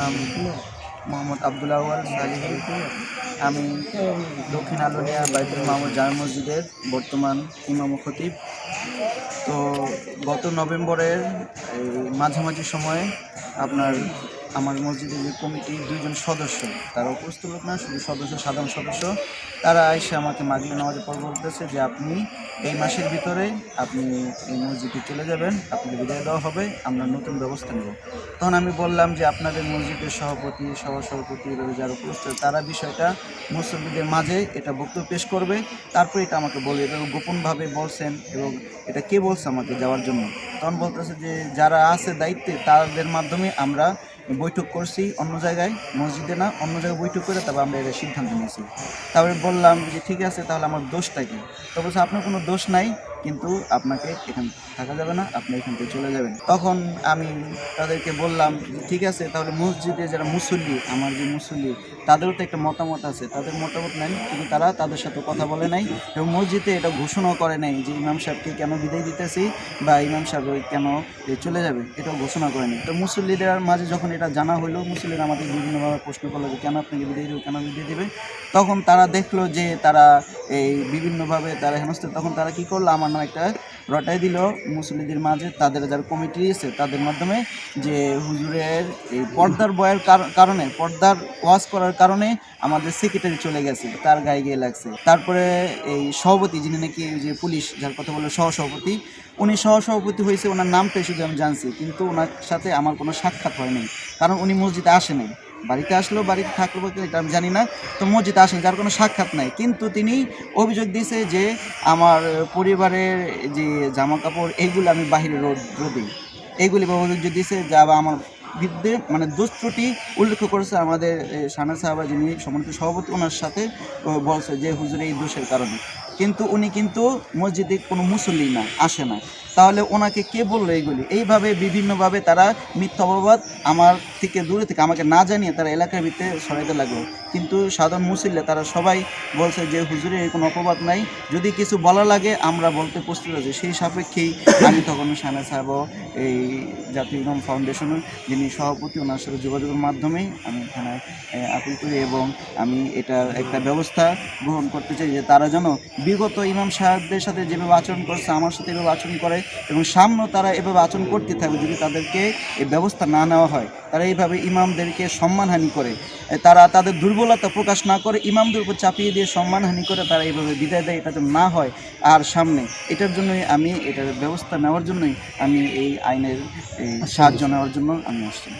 নাম মোহাম্মদ আব্দুল আওয়াল সালিহি আমি দক্ষিণ আলোনিয়া বাইতুল মাহমুদ জামে মসজিদের বর্তমান ইমাম খতিব। তো গত নভেম্বরের মাঝামাঝি সময়ে আপনার আমার মসজিদের যে কমিটির দুইজন সদস্য, তারা উপস্থিত লোক না, শুধু সদস্য, সাধারণ সদস্য, তারা এসে আমাকে মাগলি নামাজের পর বলতেছে যে আপনি এই মাসের ভিতরে আপনি এই মসজিদে চলে যাবেন, আপনাকে বিদায় দেওয়া হবে, আমরা নতুন ব্যবস্থা নেব। তখন আমি বললাম যে আপনাদের মসজিদের সভাপতি সহ সভাপতি এভাবে যারা উপস্থিত তারা বিষয়টা মুসল্লিদের মাঝে এটা বক্তব্য পেশ করবে। তারপরে এটা আমাকে বলবে এবং গোপনভাবে বলছেন এবং এটা কে বলছে আমাকে যাওয়ার জন্য? তখন বলতেছে যে যারা আছে দায়িত্বে, তাদের মাধ্যমে আমরা বৈঠক করছি অন্য জায়গায়, মসজিদে না, অন্য জায়গায় বৈঠক করে তারপর আমরা এটা সিদ্ধান্ত নিয়েছি। তারপরে বললাম যে ঠিক আছে, তাহলে আমার দোষটা কি? তো আপনার কোনো দোষ নাই কিন্তু আপনাকে এখান থাকা যাবে না, আপনি এখান থেকে চলে যাবেন। তখন আমি তাদেরকে বললাম ঠিক আছে, তাহলে মসজিদে যারা মুসল্লি, আমার যে মুসল্লি, তাদেরও তো একটা মতামত আছে। তাদের মতামত নেন, কিন্তু তারা তাদের সাথে কথা বলে নাই এবং মসজিদে এটা ঘোষণাও করে নাই যে, ইমাম সাহেবকে কেন বিদায় দিতেছি বা ইমাম সাহেব ওই কেন চলে যাবে, এটাও ঘোষণা করেনি তো মুসল্লিদের মাঝে যখন এটা জানা হলো মুসল্লিরা আমাদের বিভিন্নভাবে প্রশ্ন করল যে, কেন আপনাকে বিদায় দেবে, কেন বিদায় দেবে তখন তারা দেখল যে তারা এই বিভিন্নভাবে তারা হেনস্থ, তখন তারা কি করল? আমার নামে একটা রটাই দিল মুসল্লিদের মাঝে, তাদের যারা কমিটি আছে তাদের মাধ্যমে যে হুজুরের এই পর্দার বয়ের কার- কারণে, পর্দার ওয়াজ করার কারণে আমাদের সেক্রেটারি চলে গেছে, তার গায়ে গিয়ে লাগছে। তারপরে এই সভাপতি যিনি নাকি যে পুলিশ, যার কথা বলল সহসভাপতি, উনি সহসভাপতি হয়েছে, ওনার নামটাই শুধু আমি জানছি, কিন্তু ওনার সাথে আমার কোনো সাক্ষাৎ হয়নি, কারণ উনি মসজিদে আসেনি বাড়িতে আসলেও বাড়িতে থাকল বা এটা আমি জানি না, তো মসজিদে আসেন, যার কোনো সাক্ষাৎ নাই। কিন্তু তিনি অভিযোগ দিয়েছে যে আমার পরিবারের যে জামা কাপড় এইগুলো আমি বাহিরে রোদ, রোদি এইগুলি অভিযোগ দিয়েছে যা আমার বিরুদ্ধে মানে দুষ্ত্রুটি উল্লেখ করেছে আমাদের সানা সাহাবা যিনি সম্মানিত সভাপতি, ওনার সাথে বলছে যে হুজুর এই দোষের কারণে। কিন্তু উনি কিন্তু মসজিদে কোনো মুসল্লি না, আসে না। তাহলে ওনাকে কে বলল এইগুলি? এইভাবে বিভিন্নভাবে তারা মিথ্যা অপবাদ আমার থেকে দূরে থেকে আমাকে না জানিয়ে তারা এলাকার ভিতরে ছড়াইতে লাগল। কিন্তু সাধারণ মুসল্লি তারা সবাই বলছে যে হুজুরের কোনো অপবাদ নাই। যদি কিছু বলা লাগে, আমরা বলতে প্রস্তুত আছি। সেই সাপেক্ষেই আমি তখন সানা সাহেব এই জাতীয় ইমাম ফাউন্ডেশনের যিনি সভাপতি, ওনার সাথে যোগাযোগের মাধ্যমেই আমি এখানে আপিল করি এবং আমি এটা একটা ব্যবস্থা গ্রহণ করতে চাই যে তারা যেন বিগত ইমাম সাহেবদের সাথে যেভাবে আচরণ করছে, আমার সাথে এভাবে আচরণ করে এবং সামনেও তারা এভাবে আচরণ করতে থাকবে যদি তাদেরকে এই ব্যবস্থা না নেওয়া হয়। তারা এইভাবে ইমামদেরকে সম্মানহানি করে। তারা তাদের দুর্বলতা প্রকাশ না করে, ইমামদের উপর চাপিয়ে দিয়ে সম্মানহানি করে তারা এইভাবে বিদায় দেয়, এটা যেন না হয় আর সামনে। এটার জন্যই আমি এটার ব্যবস্থা নেওয়ার জন্যই আমি এই আইনের সাহায্য নেওয়ার জন্য আমি আসছি।